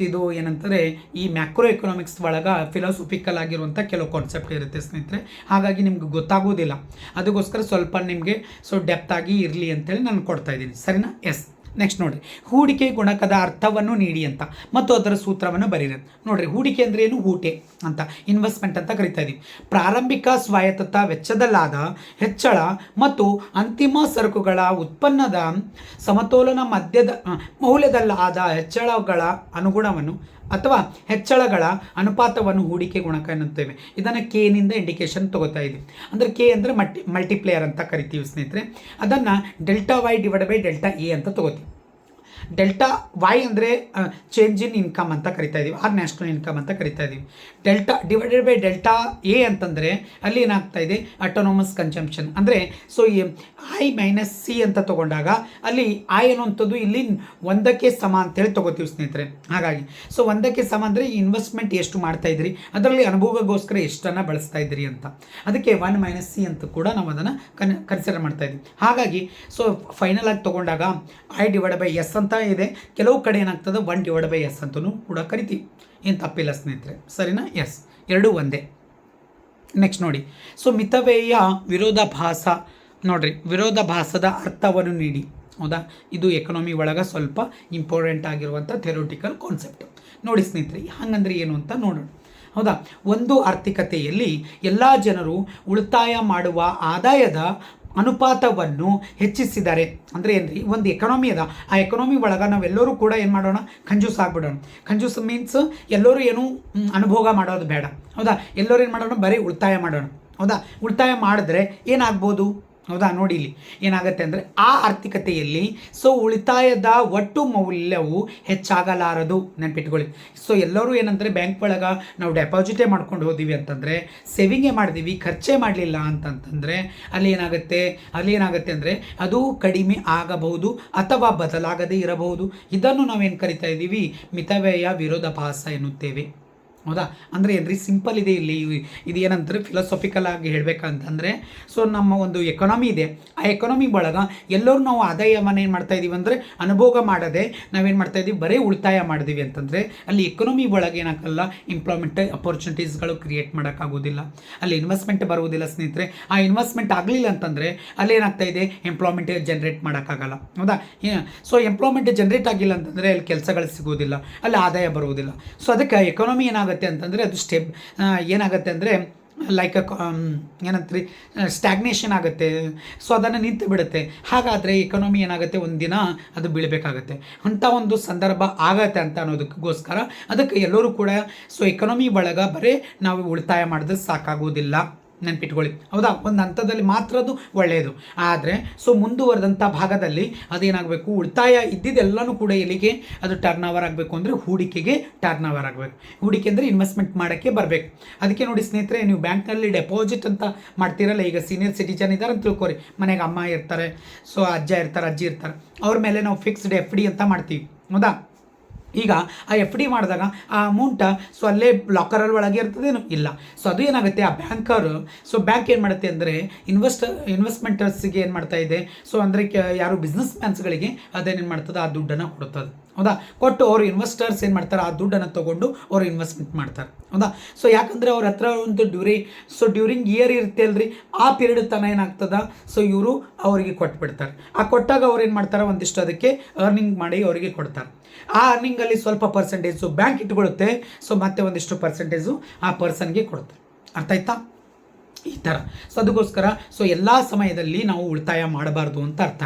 ಇದು ಏನಂತಾರೆ, ಈ ಮ್ಯಾಕ್ರೋ ಎಕನಾಮಿಕ್ಸ್ ಒಳಗೆ ಫಿಲಾಸಫಿಕಲ್ ಆಗಿರುವಂಥ ಕೆಲವು ಕಾನ್ಸೆಪ್ಟ್ ಇರುತ್ತೆ ಸ್ನೇಹಿತರೆ. ಹಾಗಾಗಿ ನಿಮ್ಗೆ ಗೊತ್ತಾಗೋದಿಲ್ಲ. ಅದಕ್ಕೋಸ್ಕರ ಸ್ವಲ್ಪ ನಿಮಗೆ ಸೊ ಡೆಪ್ತಾಗಿ ಇರಲಿ ಅಂತೇಳಿ ನಾನು ಕೊಡ್ತಾ ಇದ್ದೀನಿ. ಸರಿನಾ? ಎಸ್ ನೆಕ್ಸ್ಟ್ ನೋಡಿರಿ. ಹೂಡಿಕೆ ಗುಣಕದ ಅರ್ಥವನ್ನು ನೀಡಿ ಅಂತ. ಮತ್ತು ಅದರ ಸೂತ್ರವನ್ನು ಬರೀರಿ ನೋಡಿರಿ, ಹೂಡಿಕೆ ಅಂದರೆ ಏನು? ಹೂಟೆ ಅಂತ ಇನ್ವೆಸ್ಟ್ಮೆಂಟ್ ಅಂತ ಕರಿತಾ ಇದ್ದೀವಿ ಪ್ರಾರಂಭಿಕ ಸ್ವಾಯತ್ತತಾ ವೆಚ್ಚದಲ್ಲಾದ ಹೆಚ್ಚಳ ಮತ್ತು ಅಂತಿಮ ಸರಕುಗಳ ಉತ್ಪನ್ನದ ಸಮತೋಲನ ಮಧ್ಯದ ಮೌಲ್ಯದಲ್ಲಾದ ಹೆಚ್ಚಳಗಳ ಅನುಗುಣವನ್ನು ಅಥವಾ ಹೆಚ್ಚಳಗಳ ಅನುಪಾತವನ್ನು ಹೂಡಿಕೆ ಗುಣಕ ಎನ್ನುತ್ತೇವೆ. ಇದನ್ನು ಕೆನಿಂದ ಇಂಡಿಕೇಶನ್ ತಗೋತಾ ಇದ್ದೀವಿ ಅಂದರೆ ಕೆ ಅಂದರೆ ಮಲ್ಟಿ ಮಲ್ಟಿಪ್ಲೇಯರ್ ಅಂತ ಕರಿತೀವಿ ಸ್ನೇಹಿತರೆ. ಅದನ್ನು delta Y divide by delta A ಅಂತ ತಗೋತೀವಿ. ಡೆಲ್ಟಾ ವೈ ಅಂದರೆ ಚೇಂಜ್ ಇನ್ ಇನ್ಕಮ್ ಅಂತ ಕರಿತಾ ಇದ್ದೀವಿ ಆರ್ ನ್ಯಾಷನಲ್ ಇನ್ಕಮ್ ಅಂತ ಕರಿತಾ ಇದ್ದೀವಿ delta divided by delta A ಅಂತಂದರೆ ಅಲ್ಲಿ ಏನಾಗ್ತಾ ಇದೆ? ಅಟೋನೋಮಸ್ ಕನ್ಸಂಪ್ಷನ್ ಅಂದರೆ ಸೊ ಈ ಐ ಮೈನಸ್ ಸಿ ಅಂತ ತಗೊಂಡಾಗ ಅಲ್ಲಿ ಐ ಅನ್ನುವಂಥದ್ದು ಇಲ್ಲಿ ಒಂದಕ್ಕೆ ಸಮ ಅಂತೇಳಿ ತಗೋತೀವಿ ಸ್ನೇಹಿತರೆ. ಹಾಗಾಗಿ ಸೊ ಒಂದಕ್ಕೆ ಸಮ ಅಂದರೆ ಇನ್ವೆಸ್ಟ್ಮೆಂಟ್ ಎಷ್ಟು ಮಾಡ್ತಾ ಇದ್ರಿ ಅದರಲ್ಲಿ ಅನುಭವಗೋಸ್ಕರ ಎಷ್ಟನ್ನು ಬಳಸ್ತಾ ಇದ್ರಿ ಅಂತ. ಅದಕ್ಕೆ ಒನ್ ಮೈನಸ್ ಸಿ ಅಂತ ಕೂಡ ನಾವು ಅದನ್ನು ಕನ್, ಕನ್ಸಿಡರ್ ಮಾಡ್ತಾ ಇದ್ವಿ. ಹಾಗಾಗಿ ಸೊ ಫೈನಲ್ ಆಗಿ ತಗೊಂಡಾಗ ಐ ಡಿವೈಡ್ ಬೈ ಎಸ್ ಅಂತ ಇದೆ. ಕೆಲವು ಕಡೆ ಏನಾಗ್ತದೆ? ಒನ್ ಡಿವೈಡ್ ಬೈ ಎಸ್ ಅಂತಲೂ ಕೂಡ ಕರಿತೀವಿ. ಏನು ತಪ್ಪಿಲ್ಲ ಸ್ನೇಹಿತರೆ? ಸರಿನಾ? ಎಸ್ ಎರಡೂ ಒಂದೇ. ನೆಕ್ಸ್ಟ್ ನೋಡಿ. ಸೊ ಮಿತವ್ಯಯ ವಿರೋಧಾಭಾಸ ನೋಡ್ರಿ ವಿರೋಧಾಭಾಸದ ಅರ್ಥವನ್ನು ನೀಡಿ. ಹೌದಾ? ಇದು ಎಕನಾಮಿ ಒಳಗೆ ಸ್ವಲ್ಪ ಇಂಪಾರ್ಟೆಂಟ್ ಆಗಿರುವಂಥ ಥೆರೋಟಿಕಲ್ ಕಾನ್ಸೆಪ್ಟ್ ನೋಡಿ ಸ್ನೇಹಿತರೆ, ಹಂಗಂದ್ರೆ ಏನು ಅಂತ ನೋಡೋಣ. ಹೌದಾ? ಒಂದು ಆರ್ಥಿಕತೆಯಲ್ಲಿ ಎಲ್ಲ ಜನರು ಉಳಿತಾಯ ಮಾಡುವ ಆದಾಯದ ಅನುಪಾತವನ್ನು ಹೆಚ್ಚಿಸಿದ್ದಾರೆ ಅಂದರೆ ರೀ ಒಂದು ಎಕನಾಮಿ ಅದ. ಆ ಎಕನಾಮಿ ಒಳಗೆ ನಾವೆಲ್ಲರೂ ಕೂಡ ಏನು ಮಾಡೋಣ? ಕಂಜೂಸ್ ಆಗಿಬಿಡೋಣ. ಕಂಜೂಸ್ ಮೀನ್ಸ್ ಎಲ್ಲರೂ ಏನು ಅನುಭೋಗ ಮಾಡೋದು ಬೇಡ. ಹೌದಾ? ಎಲ್ಲರೂ ಏನು ಮಾಡೋಣ? ಬರೀ ಉಳಿತಾಯ ಮಾಡೋಣ. ಹೌದಾ? ಉಳಿತಾಯ ಮಾಡಿದ್ರೆ ಏನಾಗ್ಬೋದು? ಹೌದಾ? ನೋಡಿ ಇಲ್ಲಿ. ಏನಾಗುತ್ತೆ ಅಂದರೆ ಆ ಆರ್ಥಿಕತೆಯಲ್ಲಿ ಸೊ ಉಳಿತಾಯದ ಒಟ್ಟು ಮೌಲ್ಯವು ಹೆಚ್ಚಾಗಲಾರದು ನೆನ್ಪಿಟ್ಕೊಳ್ಳಿ. ಸೊ ಎಲ್ಲರೂ ಏನಂದರೆ ಬ್ಯಾಂಕ್ ಒಳಗೆ ನಾವು ಡೆಪಾಸಿಟೇ ಮಾಡ್ಕೊಂಡು ಹೋದಿವಿ ಅಂತಂದರೆ ಸೇವಿಂಗೇ ಮಾಡಿದೀವಿ, ಖರ್ಚೇ ಮಾಡಲಿಲ್ಲ ಅಂತಂತಂದರೆ ಅಲ್ಲಿ ಏನಾಗುತ್ತೆ? ಅಲ್ಲಿ ಏನಾಗುತ್ತೆ ಅಂದರೆ ಅದು ಕಡಿಮೆ ಆಗಬಹುದು ಅಥವಾ ಬದಲಾಗದೇ ಇರಬಹುದು. ಇದನ್ನು ನಾವೇನು ಕರಿತಾ ಇದ್ದೀವಿ ಮಿತವ್ಯಯ ವಿರೋಧಾಭಾಸ ಎನ್ನುತ್ತೇವೆ. ಹೌದಾ? ಅಂದರೆ ಏನ್ರಿ ಸಿಂಪಲ್ ಇದೆ ಇಲ್ಲಿ. ಇದು ಏನಂತಾರೆ ಫಿಲಾಸಫಿಕಲ್ ಆಗಿ ಹೇಳಬೇಕಂತಂದರೆ ಸೊ ನಮ್ಮ ಒಂದು ಎಕನಾಮಿ ಇದೆ. ಆ ಎಕನಾಮಿ ಒಳಗ ಎಲ್ಲರೂ ನಾವು ಆದಾಯವನ್ನು ಏನು ಮಾಡ್ತಾ ಇದೀವಿ ಅಂದರೆ, ಅನುಭೋಗ ಮಾಡದೆ ನಾವೇನು ಮಾಡ್ತಾ ಇದೀವಿ? ಬರೀ ಉಳಿತಾಯ ಮಾಡಿದೀವಿ ಅಂತಂದರೆ, ಅಲ್ಲಿ ಎಕನಾಮಿ ಒಳಗೆ ಏನಾಗಲ್ಲ ಇಂಪ್ಲಾಯ್ಮೆಂಟ್ ಅಪರ್ಚುನಿಟೀಸ್ಗಳು ಕ್ರಿಯೇಟ್ ಮಾಡೋಕ್ಕಾಗೋದಿಲ್ಲ. ಅಲ್ಲಿ ಇನ್ವೆಸ್ಟ್ಮೆಂಟ್ ಬರುವುದಿಲ್ಲ ಸ್ನೇಹಿತರೆ. ಆ ಇನ್ವೆಸ್ಟ್ಮೆಂಟ್ ಆಗಲಿಲ್ಲ ಅಂತಂದರೆ, ಅಲ್ಲಿ ಏನಾಗ್ತಾ ಇದೆ? ಎಂಪ್ಲಾಯ್ಮೆಂಟ್ ಜನ್ರೇಟ್ ಮಾಡೋಕ್ಕಾಗಲ್ಲ. ಹೌದಾ? ಸೊ ಎಂಪ್ಲಾಯ್ಮೆಂಟ್ ಜನ್ರೇಟ್ ಆಗಿಲ್ಲ ಅಂತಂದರೆ, ಅಲ್ಲಿ ಕೆಲಸಗಳು ಸಿಗೋದಿಲ್ಲ ಅಲ್ಲಿ ಆದಾಯ ಬರುವುದಿಲ್ಲ. ಸೊ ಅದಕ್ಕೆ ಎಕನಾಮಿ ಏನಾಗುತ್ತೆ ಅಂತಂದರೆ ಅದು ಸ್ಟೆಪ್ ಏನಾಗುತ್ತೆ ಅಂದರೆ ಲೈಕ್ ಏನಂತೀರಿ ಸ್ಟ್ಯಾಗ್ನೇಷನ್ ಆಗುತ್ತೆ. ಸೊ ಅದನ್ನು ನಿಂತು ಬಿಡುತ್ತೆ. ಹಾಗಾದರೆ ಎಕನಾಮಿ ಏನಾಗುತ್ತೆ? ಒಂದಿನ ಅದು ಬೀಳಬೇಕಾಗತ್ತೆ. ಅಂಥ ಒಂದು ಸಂದರ್ಭ ಆಗತ್ತೆ ಅಂತ ಅನ್ನೋದಕ್ಕೋಸ್ಕರ ಅದಕ್ಕೆ ಎಲ್ಲರೂ ಕೂಡ ಸೊ ಎಕನಾಮಿ ಒಳಗೆ ಬರೀ ನಾವು ಉಳಿತಾಯ ಮಾಡಿದ್ರೆ ಸಾಕಾಗೋದಿಲ್ಲ. ನೆನ್ಪಿಟ್ಕೊಳ್ಳಿ. ಹೌದಾ? ಒಂದು ಹಂತದಲ್ಲಿ ಮಾತ್ರ ಅದು ಒಳ್ಳೆಯದು. ಆದರೆ ಸೊ ಮುಂದುವರೆದಂಥ ಭಾಗದಲ್ಲಿ ಅದೇನಾಗಬೇಕು? ಉಳಿತಾಯ ಇದ್ದಿದ್ದೆಲ್ಲನೂ ಕೂಡ ಎಲ್ಲಿಗೆ? ಅದು ಟರ್ನ್ ಓವರ್ ಆಗಬೇಕು ಅಂದರೆ ಹೂಡಿಕೆಗೆ ಟರ್ನ್ ಓವರ್ ಆಗಬೇಕು. ಹೂಡಿಕೆ ಅಂದರೆ ಇನ್ವೆಸ್ಟ್ಮೆಂಟ್ ಮಾಡೋಕ್ಕೆ ಬರಬೇಕು. ಅದಕ್ಕೆ ನೋಡಿ ಸ್ನೇಹಿತರೆ, ನೀವು ಬ್ಯಾಂಕ್ನಲ್ಲಿ ಡೆಪಾಸಿಟ್ ಅಂತ ಮಾಡ್ತೀರಲ್ಲ, ಈಗ ಸೀನಿಯರ್ ಸಿಟಿಜನ್ ಇದ್ದಾರೆ ಅಂತ ತಿಳ್ಕೊರಿ. ಮನೆಗೆ ಅಮ್ಮ ಇರ್ತಾರೆ ಸೊ ಅಜ್ಜ ಇರ್ತಾರೆ, ಅಜ್ಜಿ ಇರ್ತಾರೆ. ಅವ್ರ ಮೇಲೆ ನಾವು ಫಿಕ್ಸ್ಡ್ ಎಫ್ ಡಿ ಅಂತ ಮಾಡ್ತೀವಿ. ಹೌದಾ? ಈಗ ಆ ಎಫ್ ಡಿ ಮಾಡಿದಾಗ ಆ ಅಮೌಂಟ ಸೊ ಅಲ್ಲೇ ಲಾಕರಲ್ಲಿ ಒಳಗೆ ಇರ್ತದೇನು? ಇಲ್ಲ. ಸೊ ಅದು ಏನಾಗುತ್ತೆ? ಆ ಬ್ಯಾಂಕರು ಸೊ ಬ್ಯಾಂಕ್ ಏನು ಮಾಡುತ್ತೆ ಅಂದರೆ ಇನ್ವೆಸ್ಟ್ ಇನ್ವೆಸ್ಟ್ಮೆಂಟರ್ಸಿಗೆ ಏನು ಮಾಡ್ತಾ ಇದೆ? ಸೊ ಅಂದರೆ ಯಾರು ಬಿಸ್ನೆಸ್ ಮ್ಯಾನ್ಸ್ಗಳಿಗೆ ಅದೇನೇನು ಮಾಡ್ತದೆ? ಆ ದುಡ್ಡನ್ನು ಕೊಡ್ತದೆ. ಹೌದಾ? ಕೊಟ್ಟು ಅವರು ಇನ್ವೆಸ್ಟರ್ಸ್ ಏನು ಮಾಡ್ತಾರೆ? ಆ ದುಡ್ಡನ್ನು ತೊಗೊಂಡು ಅವರು ಇನ್ವೆಸ್ಟ್ಮೆಂಟ್ ಮಾಡ್ತಾರೆ. ಹೌದಾ? ಸೊ ಯಾಕಂದರೆ ಅವ್ರ ಹತ್ರ ಒಂದು ಡ್ಯೂರಿ ಸೊ ಡ್ಯೂರಿಂಗ್ ಇಯರ್ ಇರುತ್ತೆ ಆ ಪೀರಿಯಡ್ ತನ ಏನಾಗ್ತದ? ಸೊ ಇವರು ಅವರಿಗೆ ಕೊಟ್ಬಿಡ್ತಾರೆ. ಆ ಕೊಟ್ಟಾಗ ಅವ್ರು ಏನು ಮಾಡ್ತಾರೆ? ಒಂದಿಷ್ಟು ಅದಕ್ಕೆ ಅರ್ನಿಂಗ್ ಮಾಡಿ ಅವರಿಗೆ ಕೊಡ್ತಾರೆ. ಆ ಅರ್ನಿಂಗಲ್ಲಿ ಸ್ವಲ್ಪ ಪರ್ಸೆಂಟೇಜು ಬ್ಯಾಂಕ್ ಇಟ್ಕೊಳ್ಳುತ್ತೆ. ಸೊ ಮತ್ತೆ ಒಂದಿಷ್ಟು ಪರ್ಸೆಂಟೇಜು ಆ ಪರ್ಸನ್ಗೆ ಕೊಡ್ತಾರೆ ಅರ್ಥ ಆಯ್ತಾ? ಈ ಥರ ಸೊ ಅದಕ್ಕೋಸ್ಕರ ಸೊ ಎಲ್ಲ ಸಮಯದಲ್ಲಿ ನಾವು ಉಳಿತಾಯ ಮಾಡಬಾರ್ದು ಅಂತ ಅರ್ಥ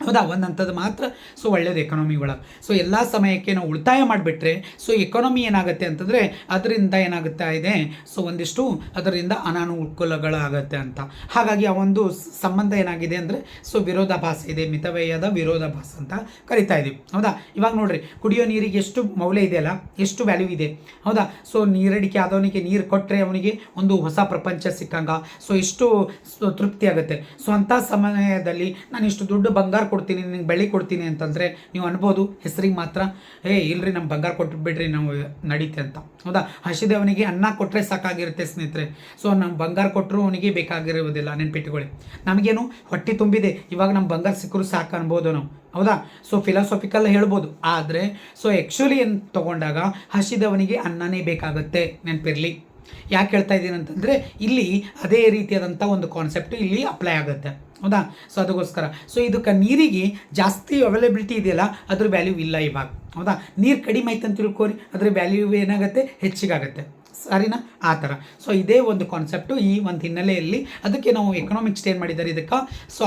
ಹೌದಾ? ಒಂದು ಹಂತದ ಮಾತ್ರ. ಸೊ ಒಳ್ಳೇದು ಎಕಾನಮಿ ಒಳಗೆ. ಸೊ ಎಲ್ಲ ಸಮಯಕ್ಕೆ ನಾವು ಉಳಿತಾಯ ಮಾಡಿಬಿಟ್ರೆ ಸೊ ಎಕಾನಮಿ ಏನಾಗುತ್ತೆ ಅಂತಂದರೆ, ಅದರಿಂದ ಏನಾಗುತ್ತಾ ಇದೆ? ಸೊ ಒಂದಿಷ್ಟು ಅದರಿಂದ ಅನಾನುಕೂಲಗಳಾಗತ್ತೆ ಅಂತ. ಹಾಗಾಗಿ ಆ ಒಂದು ಸಂಬಂಧ ಏನಾಗಿದೆ ಅಂದರೆ ಸೊ ವಿರೋಧಾಭಾಸ ಇದೆ. ಮಿತವ್ಯಯದ ವಿರೋಧಾಭಾಸ ಅಂತ ಕರಿತಾ ಇದೀವಿ. ಹೌದಾ? ಇವಾಗ ನೋಡ್ರಿ, ಕುಡಿಯೋ ನೀರಿಗೆ ಎಷ್ಟು ಮೌಲ್ಯ ಇದೆ ಅಲ್ಲ? ಎಷ್ಟು ವ್ಯಾಲ್ಯೂ ಇದೆ? ಹೌದಾ? ಸೊ ನೀರಡಿಕೆ ಆದವನಿಗೆ ನೀರು ಕೊಟ್ಟರೆ ಅವನಿಗೆ ಒಂದು ಹೊಸ ಪ್ರಪಂಚ ಸಿಕ್ಕಂಗ. ಸೊ ಎಷ್ಟು ತೃಪ್ತಿ ಆಗುತ್ತೆ. ಸೊ ಅಂಥ ಸಮಯದಲ್ಲಿ ನಾನು ಇಷ್ಟು ದುಡ್ಡು ಬಂಗಾರ ಕೊಡ್ತೀನಿ ನಿಂಗೆ ಬೆಳ್ಳಿ ಕೊಡ್ತೀನಿ ಅಂತಂದರೆ ನೀವು ಅನ್ಬೋದು, ಹೆಸರಿಗೆ ಮಾತ್ರ, ಏ, ಇಲ್ರಿ ನಮ್ಮ ಬಂಗಾರ ಕೊಟ್ಬಿಡ್ರಿ ನಾವು ನಡೀತೆ ಅಂತ. ಹೌದಾ? ಹಸಿದವನಿಗೆ ಅನ್ನ ಕೊಟ್ಟರೆ ಸಾಕಾಗಿರುತ್ತೆ ಸ್ನೇಹಿತರೆ. ಸೊ ನಮ್ಮ ಬಂಗಾರ ಕೊಟ್ಟರು ಅವನಿಗೆ ಬೇಕಾಗಿರುವುದಿಲ್ಲ, ನೆನ್ಪಿಟ್ಕೊಳ್ಳಿ. ನಮಗೇನು ಹೊಟ್ಟೆ ತುಂಬಿದೆ, ಇವಾಗ ನಮ್ಮ ಬಂಗಾರ ಸಿಕ್ಕರು ಸಾಕು ಅನ್ಬೋದು ನಾವು. ಹೌದಾ? ಸೊ ಫಿಲಾಸಫಿಕಲ್ ಹೇಳ್ಬೋದು. ಆದರೆ ಸೊ ಆ್ಯಕ್ಚುಲಿ ಏನು ತೊಗೊಂಡಾಗ ಹಸಿದವನಿಗೆ ಅನ್ನನೇ ಬೇಕಾಗುತ್ತೆ, ನೆನಪಿರಲಿ. ಯಾಕೆ ಹೇಳ್ತಾ ಇದ್ದೀನಿ ಅಂತಂದರೆ, ಇಲ್ಲಿ ಅದೇ ರೀತಿಯಾದಂಥ ಒಂದು ಕಾನ್ಸೆಪ್ಟ್ ಇಲ್ಲಿ ಅಪ್ಲೈ ಆಗುತ್ತೆ. ಹೌದಾ? ಸೊ ಅದಕ್ಕೋಸ್ಕರ. ಸೊ ಇದಕ್ಕೆ ನೀರಿಗೆ ಜಾಸ್ತಿ ಅವೈಲೇಬಿಲಿಟಿ ಇದೆಯಲ್ಲ, ಅದ್ರ ವ್ಯಾಲ್ಯೂ ಇಲ್ಲ ಇವಾಗ ಹೌದಾ? ನೀರು ಕಡಿಮೆ ಆಯ್ತು ಅಂತ ತಿಳ್ಕೊರಿ, ಅದ್ರ ವ್ಯಾಲ್ಯೂ ಏನಾಗುತ್ತೆ? ಹೆಚ್ಚಿಗಾಗುತ್ತೆ. ಸರಿನಾ? ಆ ಥರ. ಸೊ ಇದೇ ಒಂದು ಕಾನ್ಸೆಪ್ಟು ಈ ಒಂದು ಹಿನ್ನೆಲೆಯಲ್ಲಿ. ಅದಕ್ಕೆ ನಾವು ಎಕನಾಮಿಕ್ಸ್ ಸ್ಟೇನ್ ಮಾಡಿದ್ದಾರೆ ಇದಕ್ಕೆ? ಸೊ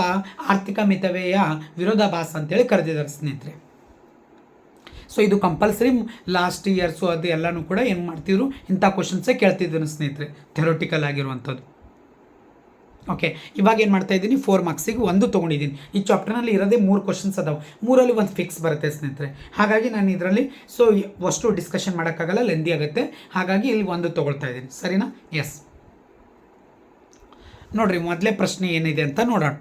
ಆರ್ಥಿಕ ಮಿತವ್ಯಯ ವಿರೋಧಾಭಾಸ ಅಂತೇಳಿ ಕರೆದಿದ್ದಾರೆ ಸ್ನೇಹಿತರೆ. ಸೊ ಇದು ಕಂಪಲ್ಸರಿ ಲಾಸ್ಟ್ ಇಯರ್ಸು ಅದು ಎಲ್ಲನೂ ಕೂಡ ಏನು ಮಾಡ್ತಿದ್ರು? ಇಂಥ ಕ್ವಶನ್ಸೇ ಕೇಳ್ತಿದ್ರು ಸ್ನೇಹಿತರೆ. ಥೆರೋಟಿಕಲ್ ಆಗಿರುವಂಥದ್ದು. ಓಕೆ ಇವಾಗ ಏನು ಮಾಡ್ತಾ ಇದ್ದೀನಿ? ಫೋರ್ ಮಾರ್ಕ್ಸಿಗೆ ಒಂದು ತೊಗೊಂಡಿದ್ದೀನಿ. ಈ ಚಾಪ್ಟರ್ನಲ್ಲಿ ಇರೋದೇ ಮೂರು ಕ್ವಶನ್ಸ್ ಅದಾವೆ. ಮೂರಲ್ಲಿ ಒಂದು ಫಿಕ್ಸ್ ಬರುತ್ತೆ ಸ್ನೇಹಿತರೆ. ಹಾಗಾಗಿ ನಾನು ಇದರಲ್ಲಿ ಸೊ ಅಷ್ಟು ಡಿಸ್ಕಷನ್ ಮಾಡೋಕ್ಕಾಗಲ್ಲ ಲೆಂದಿ ಆಗುತ್ತೆ. ಹಾಗಾಗಿ ಇಲ್ಲಿ ಒಂದು ತೊಗೊಳ್ತಾ ಇದ್ದೀನಿ. ಸರಿನಾ? ಎಸ್ ನೋಡಿರಿ, ಮೊದಲೇ ಪ್ರಶ್ನೆ ಏನಿದೆ ಅಂತ ನೋಡೋಣ.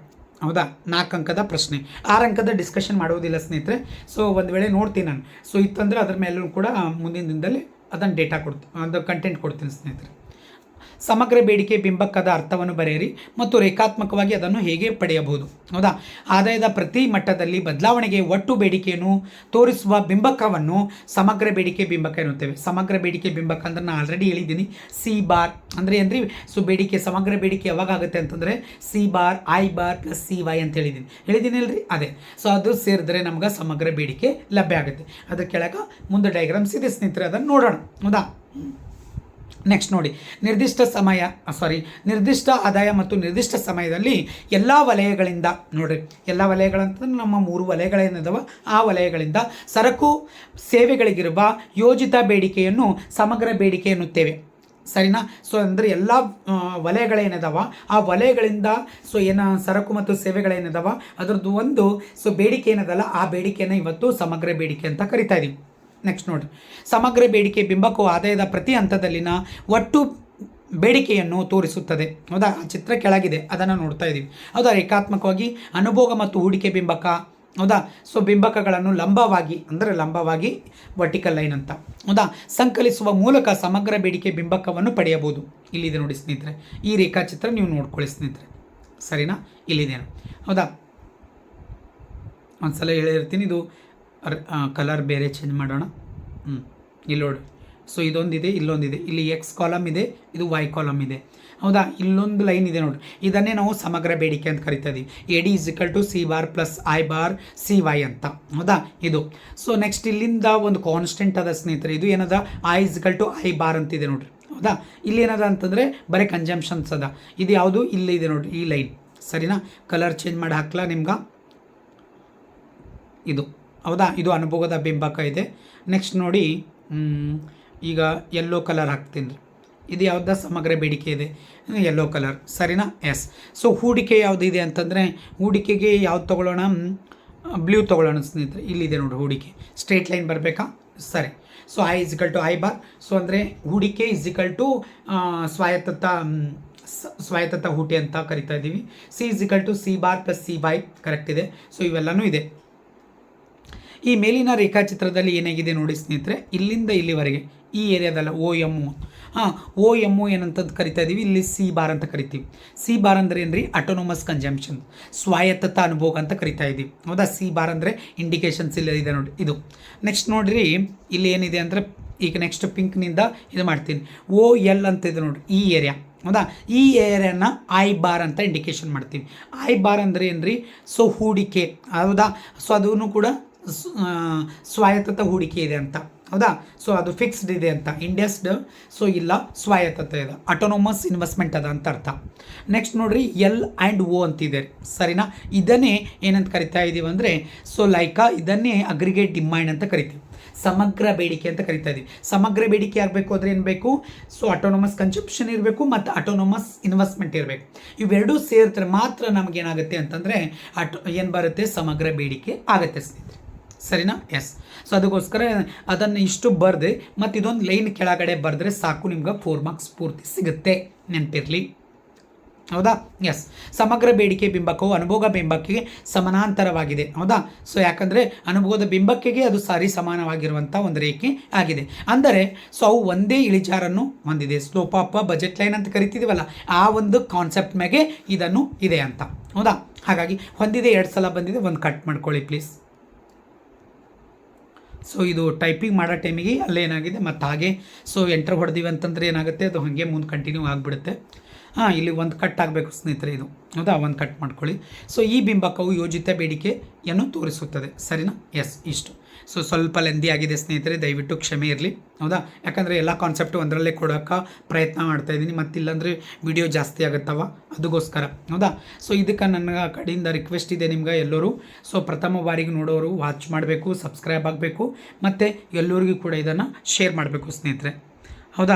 ಹೌದಾ? ನಾಲ್ಕು ಅಂಕದ ಪ್ರಶ್ನೆ. ಆರು ಅಂಕದ ಡಿಸ್ಕಷನ್ ಮಾಡುವುದಿಲ್ಲ ಸ್ನೇಹಿತರೆ. ಸೊ ಒಂದು ವೇಳೆ ನೋಡ್ತೀನಿ ನಾನು. ಸೊ ಇತ್ತಂದರೆ ಅದ್ರ ಮೇಲೂ ಕೂಡ ಮುಂದಿನ ದಿನದಲ್ಲಿ ಅದನ್ನು ಡೇಟಾ ಕೊಡ್ತೀನಿ ಅದು ಕಂಟೆಂಟ್ ಕೊಡ್ತೀನಿ ಸ್ನೇಹಿತರೆ. ಸಮಗ್ರ ಬೇಡಿಕೆ ಬಿಂಬಕದ ಅರ್ಥವನ್ನು ಬರೆಯಿರಿ ಮತ್ತು ರೇಖಾತ್ಮಕವಾಗಿ ಅದನ್ನು ಹೇಗೆ ಪಡೆಯಬಹುದು. ಹೌದಾ? ಆದಾಯದ ಪ್ರತಿ ಮಟ್ಟದಲ್ಲಿ ಬದಲಾವಣೆಗೆ ಒಟ್ಟು ಬೇಡಿಕೆಯನ್ನು ತೋರಿಸುವ ಬಿಂಬಕವನ್ನು ಸಮಗ್ರ ಬೇಡಿಕೆ ಬಿಂಬಕ ಎನ್ನುತ್ತೇವೆ. ಸಮಗ್ರ ಬೇಡಿಕೆ ಬಿಂಬಕ ಅಂದ್ರೆ ನಾನು ಆಲ್ರೆಡಿ ಹೇಳಿದ್ದೀನಿ. ಸಿ ಬಾರ್ ಅಂದರೆ ಏನ್ರಿ? ಸೊ ಬೇಡಿಕೆ, ಸಮಗ್ರ ಬೇಡಿಕೆ ಯಾವಾಗ ಆಗುತ್ತೆ ಅಂತಂದರೆ C bar I bar plus C Y ಅಂತ ಹೇಳಿದ್ದೀನಿ. ಹೇಳಿದ್ದೀನಿ ಅಲ್ರಿ? ಅದೇ. ಸೊ ಅದು ಸೇರಿದ್ರೆ ನಮ್ಗೆ ಸಮಗ್ರ ಬೇಡಿಕೆ ಲಭ್ಯ ಆಗುತ್ತೆ. ಅದ್ರ ಕೆಳಗೆ ಮುಂದೆ ಡಯಾಗ್ರಾಮ್ ಇದೆ ಸ್ನೇಹಿತರೆ ಅದನ್ನು ನೋಡೋಣ. ಹೌದಾ? ನೆಕ್ಸ್ಟ್ ನೋಡಿ. ನಿರ್ದಿಷ್ಟ ಸಮಯ ಸಾರಿ ನಿರ್ದಿಷ್ಟ ಆದಾಯ ಮತ್ತು ನಿರ್ದಿಷ್ಟ ಸಮಯದಲ್ಲಿ ಎಲ್ಲ ವಲಯಗಳಿಂದ, ನೋಡಿರಿ. ಎಲ್ಲ ವಲಯಗಳಂತಂದ್ರೆ ನಮ್ಮ ಮೂರು ವಲಯಗಳೇನಿದಾವ ಆ ವಲಯಗಳಿಂದ ಸರಕು ಸೇವೆಗಳಿಗಿರುವ ಯೋಜಿತ ಬೇಡಿಕೆಯನ್ನು ಸಮಗ್ರ ಬೇಡಿಕೆ ಎನ್ನುತ್ತೇವೆ. ಸರಿನಾ? ಸೊ ಅಂದರೆ ಎಲ್ಲ ವಲಯಗಳೇನಿದಾವ ಆ ವಲಯಗಳಿಂದ ಸೊ ಏನ ಸರಕು ಮತ್ತು ಸೇವೆಗಳೇನಿದಾವ ಅದರದ್ದು ಒಂದು ಸೊ ಬೇಡಿಕೆ ಏನದಲ್ಲ, ಆ ಬೇಡಿಕೆಯನ್ನು ಇವತ್ತು ಸಮಗ್ರ ಬೇಡಿಕೆ ಅಂತ ಕರಿತಾ ಇದೀವಿ. ನೆಕ್ಸ್ಟ್ ನೋಡಿ. ಸಮಗ್ರ ಬೇಡಿಕೆ ಬಿಂಬಕವು ಆದಾಯದ ಪ್ರತಿ ಹಂತದಲ್ಲಿನ ಒಟ್ಟು ಬೇಡಿಕೆಯನ್ನು ತೋರಿಸುತ್ತದೆ. ಹೌದಾ? ಆ ಚಿತ್ರ ಕೆಳಗಿದೆ. ಅದನ್ನು ನೋಡ್ತಾ ಇದ್ದೀವಿ ಹೌದಾ? ರೇಖಾತ್ಮಕವಾಗಿ ಅನುಭೋಗ ಮತ್ತು ಹೂಡಿಕೆ ಬಿಂಬಕ. ಹೌದಾ? ಸೊ ಬಿಂಬಕಗಳನ್ನು ಲಂಬವಾಗಿ, ಅಂದರೆ ಲಂಬವಾಗಿ ವರ್ಟಿಕಲ್ ಲೈನ್ ಅಂತ. ಹೌದಾ? ಸಂಕಲಿಸುವ ಮೂಲಕ ಸಮಗ್ರ ಬೇಡಿಕೆ ಬಿಂಬಕವನ್ನು ಪಡೆಯಬಹುದು. ಇಲ್ಲಿದೆ ನೋಡಿ ಸ್ನೇಹಿತರೆ. ಈ ರೇಖಾಚಿತ್ರ ನೀವು ನೋಡ್ಕೊಳ್ಳಿ ಸ್ನೇಹಿತರೆ. ಸರಿನಾ? ಇಲ್ಲಿದೆ. ಹೌದಾ? ಒಂದ್ಸಲ ಹೇಳಿರ್ತೀನಿ ಇದು ಕಲರ್ ಬೇರೆ ಚೇಂಜ್ ಮಾಡೋಣ. ಹ್ಞೂ ಇಲ್ಲಿ ನೋಡಿ. ಸೊ ಇದೊಂದಿದೆ, ಇಲ್ಲೊಂದಿದೆ. ಇಲ್ಲಿ ಎಕ್ಸ್ ಕಾಲಮ್ ಇದೆ, ಇದು ವೈ ಕಾಲಮ್ ಇದೆ. ಹೌದಾ? ಇಲ್ಲೊಂದು ಲೈನ್ ಇದೆ ನೋಡಿ. ಇದನ್ನೇ ನಾವು ಸಮಗ್ರ ಬೇಡಿಕೆ ಅಂತ ಕರಿತಾ ಇದ್ದೀವಿ A D is equal to C bar plus I bar C Y ಅಂತ. ಹೌದಾ? ಇದು. ಸೊ ನೆಕ್ಸ್ಟ್ ಇಲ್ಲಿಂದ ಒಂದು ಕಾನ್ಸ್ಟೆಂಟ್ ಅದ ಸ್ನೇಹಿತರೆ. ಇದು ಏನದ? I is equal to I bar ಅಂತಿದೆ ನೋಡ್ರಿ. ಹೌದಾ? ಇಲ್ಲಿ ಏನದ ಅಂತಂದರೆ ಬರೀ ಕಂಜಂಪ್ಷನ್ಸ್ ಅದ. ಇದು ಯಾವುದು? ಇಲ್ಲಿ ಇದೆ ನೋಡ್ರಿ, ಈ ಲೈನ್ ಸರಿನಾ? ಕಲರ್ ಚೇಂಜ್ ಮಾಡಿ ಹಾಕ್ಲಾ ನಿಮ್ಗೆ? ಇದು. ಹೌದಾ? ಇದು ಅನುಭವದ ಬಿಂಬಕ ಇದೆ. ನೆಕ್ಸ್ಟ್ ನೋಡಿ ಈಗ ಯೆಲ್ಲೋ ಕಲರ್ ಹಾಕ್ತೀನಿ. ಇದು ಯಾವುದ? ಸಮಗ್ರ ಬೇಡಿಕೆ ಇದೆ. ಯೆಲ್ಲೋ ಕಲರ್ ಸರಿನಾ? ಎಸ್ ಸೊ ಹೂಡಿಕೆ ಯಾವುದಿದೆ ಅಂತಂದರೆ, ಹೂಡಿಕೆಗೆ ಯಾವ್ದು ತೊಗೊಳ್ಳೋಣ? ಬ್ಲೂ ತೊಗೊಳ್ಳೋಣ ಸ್ನೇಹಿತರೆ. ಇಲ್ಲಿದೆ ನೋಡಿ ಹೂಡಿಕೆ. ಸ್ಟ್ರೇಟ್ ಲೈನ್ ಬರಬೇಕಾ? ಸರಿ. So I is equal to I bar so ಅಂದರೆ ಹೂಡಿಕೆ ಇಸಿಕಲ್ ಟು ಸ್ವಾಯತ್ತ ಸ್ವಾಯತ್ತ ಹೂಟಿ ಅಂತ ಕರಿತಾ ಇದ್ದೀವಿ C is equal to C bar plus C by correct ಇದೆ. ಸೊ ಇವೆಲ್ಲನೂ ಇದೆ. ಈ ಮೇಲಿನ ರೇಖಾಚಿತ್ರದಲ್ಲಿ ಏನಾಗಿದೆ ನೋಡಿ ಸ್ನೇಹಿತರೆ, ಇಲ್ಲಿಂದ ಇಲ್ಲಿವರೆಗೆ ಈ ಏರಿಯಾದಲ್ಲ ಓ ಎಮ್ಮು ಹಾಂ ಓ ಎಮ್ಮು ಏನಂತದ್ದು ಕರಿತಾ ಇದ್ದೀವಿ ಇಲ್ಲಿ ಸಿ ಬಾರ್ ಅಂತ ಕರಿತೀವಿ. ಸಿ ಬಾರ್ ಅಂದರೆ ಏನು ರೀ ಅಟೋನೋಮಸ್ ಕನ್ಜಂಪ್ಷನ್ ಸ್ವಾಯತ್ತತ ಅನುಭೋಗ ಅಂತ ಕರಿತಾ ಇದ್ದೀವಿ ಹೌದಾ? ಸಿ ಬಾರ್ ಅಂದರೆ ಇಂಡಿಕೇಶನ್ಸ್ ಇಲ್ಲ ಇದೆ ನೋಡಿ, ಇದು. ನೆಕ್ಸ್ಟ್ ನೋಡಿರಿ, ಇಲ್ಲಿ ಏನಿದೆ ಅಂದರೆ, ಈಗ ನೆಕ್ಸ್ಟ್ ಪಿಂಕ್ನಿಂದ ಇದು ಮಾಡ್ತೀನಿ. ಓ ಎಲ್ ಅಂತ ಇದೆ ನೋಡಿ, ಈ ಏರಿಯಾ. ಹೌದಾ? ಈ ಏರಿಯಾನ ಐ ಬಾರ್ ಅಂತ ಇಂಡಿಕೇಶನ್ ಮಾಡ್ತೀವಿ. ಐ ಬಾರ್ ಅಂದರೆ ಏನು ರೀ ಸೊ ಹೂಡಿಕೆ. ಹೌದಾ? ಸೊ ಅದೂ ಕೂಡ ಸ್ವಾಯತ್ತತ ಹೂಡಿಕೆ ಇದೆ ಅಂತ. ಹೌದಾ? ಸೊ ಅದು ಫಿಕ್ಸ್ಡ್ ಇದೆ ಅಂತ. ಇಂಡೆಸ್ಡ್ ಸೊ ಇಲ್ಲ, ಸ್ವಾಯತ್ತತೆ ಇದೆ. ಅಟೋನೋಮಸ್ ಇನ್ವೆಸ್ಟ್ಮೆಂಟ್ ಅದ ಅಂತ ಅರ್ಥ. ನೆಕ್ಸ್ಟ್ ನೋಡ್ರಿ ಎಲ್ ಆ್ಯಂಡ್ ಓ ಅಂತಿದೆ. ಸರಿನಾ? ಇದನ್ನೇ ಏನಂತ ಕರಿತಾ ಇದ್ದೀವಿ ಅಂದರೆ ಸೊ ಲೈಕ ಇದನ್ನೇ ಅಗ್ರಿಗೇಟ್ ಡಿಮ್ಯಾಂಡ್ ಅಂತ ಕರಿತೀವಿ. ಸಮಗ್ರ ಬೇಡಿಕೆ ಅಂತ ಕರಿತಾ ಇದ್ದೀವಿ ಸಮಗ್ರ ಬೇಡಿಕೆ ಆಗಬೇಕು ಅಂದರೆ ಏನು ಬೇಕು? ಸೊ ಅಟೋನಮಸ್ ಕನ್ಸಂಪ್ಷನ್ ಇರಬೇಕು ಮತ್ತು ಅಟೋನಮಸ್ ಇನ್ವೆಸ್ಟ್ಮೆಂಟ್ ಇರಬೇಕು. ಇವೆರಡೂ ಸೇರಿದ್ರೆ ಮಾತ್ರ ನಮಗೇನಾಗುತ್ತೆ ಅಂತಂದರೆ, ಅಟೋ, ಏನು ಬರುತ್ತೆ? ಸಮಗ್ರ ಬೇಡಿಕೆ ಆಗುತ್ತೆ ಸ್ನೇಹಿತರೆ. ಸರಿನಾ? ಎಸ್ ಸೊ ಅದಕ್ಕೋಸ್ಕರ ಅದನ್ನು ಇಷ್ಟು ಬರೆದು, ಮತ್ತು ಇದೊಂದು ಲೈನ್ ಕೆಳಗಡೆ ಬರೆದ್ರೆ ಸಾಕು ನಿಮ್ಗೆ ಫೋರ್ ಮಾರ್ಕ್ಸ್ ಪೂರ್ತಿ ಸಿಗುತ್ತೆ. ನೆನಪಿರಲಿ. ಹೌದಾ? ಎಸ್ ಸಮಗ್ರ ಬೇಡಿಕೆ ಬಿಂಬಕವು ಅನುಭೋಗ ಬಿಂಬಕ್ಕೆ ಸಮಾನಾಂತರವಾಗಿದೆ. ಹೌದಾ? ಸೊ ಯಾಕಂದರೆ ಅನುಭೋಗದ ಬಿಂಬಕ್ಕೆಗೆ ಅದು ಸಾರಿ ಸಮಾನವಾಗಿರುವಂಥ ಒಂದು ರೇಖೆ ಆಗಿದೆ. ಅಂದರೆ ಸೊ ಅವು ಒಂದೇ ಇಳಿಜಾರನ್ನು ಹೊಂದಿದೆ. ಸ್ಲೋಪ್ ಆಫ್ ಬಜೆಟ್ ಲೈನ್ ಅಂತ ಕರಿತಿದ್ದೀವಲ್ಲ ಆ ಒಂದು ಕಾನ್ಸೆಪ್ಟ್ ಮ್ಯಾಗೆ ಇದನ್ನು ಇದೆ ಅಂತ. ಹೌದಾ? ಹಾಗಾಗಿ ಹೊಂದಿದೆ ಎರಡು ಸಲ ಬಂದಿದೆ, ಒಂದು ಕಟ್ ಮಾಡ್ಕೊಳ್ಳಿ ಪ್ಲೀಸ್ ಸೊ ಇದು ಟೈಪಿಂಗ್ ಮಾಡೋ ಟೈಮಿಗೆ ಅಲ್ಲೇ ಏನಾಗಿದೆ? ಮತ್ತು ಹಾಗೆ ಸೊ ಎಂಟ್ರ್ ಹೊಡೆದಿವಿ ಅಂತಂದರೆ ಏನಾಗುತ್ತೆ? ಅದು ಹಾಗೆ ಮುಂದೆ ಕಂಟಿನ್ಯೂ ಆಗಿಬಿಡುತ್ತೆ. ಹಾಂ, ಇಲ್ಲಿ ಒಂದು ಕಟ್ ಆಗಬೇಕು ಸ್ನೇಹಿತರೆ ಇದು. ಹೌದಾ? ಒಂದು ಕಟ್ ಮಾಡ್ಕೊಳ್ಳಿ. ಸೊ ಈ ಬಿಂಬಕವು ಯೋಜಿತ ಬೇಡಿಕೆಯನ್ನು ತೋರಿಸುತ್ತದೆ. ಸರಿನಾ? ಎಸ್ ಇಷ್ಟು. ಸೊ ಸ್ವಲ್ಪ ಲೆಂದಿ ಆಗಿದೆ ಸ್ನೇಹಿತರೆ, ದಯವಿಟ್ಟು ಕ್ಷಮೆ ಇರಲಿ. ಹೌದಾ? ಯಾಕಂದರೆ ಎಲ್ಲ ಕಾನ್ಸೆಪ್ಟು ಒಂದರಲ್ಲೇ ಕೊಡೋಕ್ಕೆ ಪ್ರಯತ್ನ ಮಾಡ್ತಾ ಇದ್ದೀನಿ. ಮತ್ತಿಲ್ಲಾಂದರೆ ವಿಡಿಯೋ ಜಾಸ್ತಿ ಆಗುತ್ತವ? ಅದಕ್ಕೋಸ್ಕರ ಹೌದಾ? ಸೊ ಇದಕ್ಕೆ ನನ್ನ ಕಡೆಯಿಂದ ರಿಕ್ವೆಸ್ಟ್ ಇದೆ ನಿಮ್ಗೆ ಎಲ್ಲರೂ. ಸೊ ಪ್ರಥಮ ಬಾರಿಗೆ ನೋಡೋರು ವಾಚ್ ಮಾಡಬೇಕು ಸಬ್ಸ್ಕ್ರೈಬ್ ಆಗಬೇಕು. ಮತ್ತು ಎಲ್ಲರಿಗೂ ಕೂಡ ಇದನ್ನು ಶೇರ್ ಮಾಡಬೇಕು ಸ್ನೇಹಿತರೆ. ಹೌದಾ?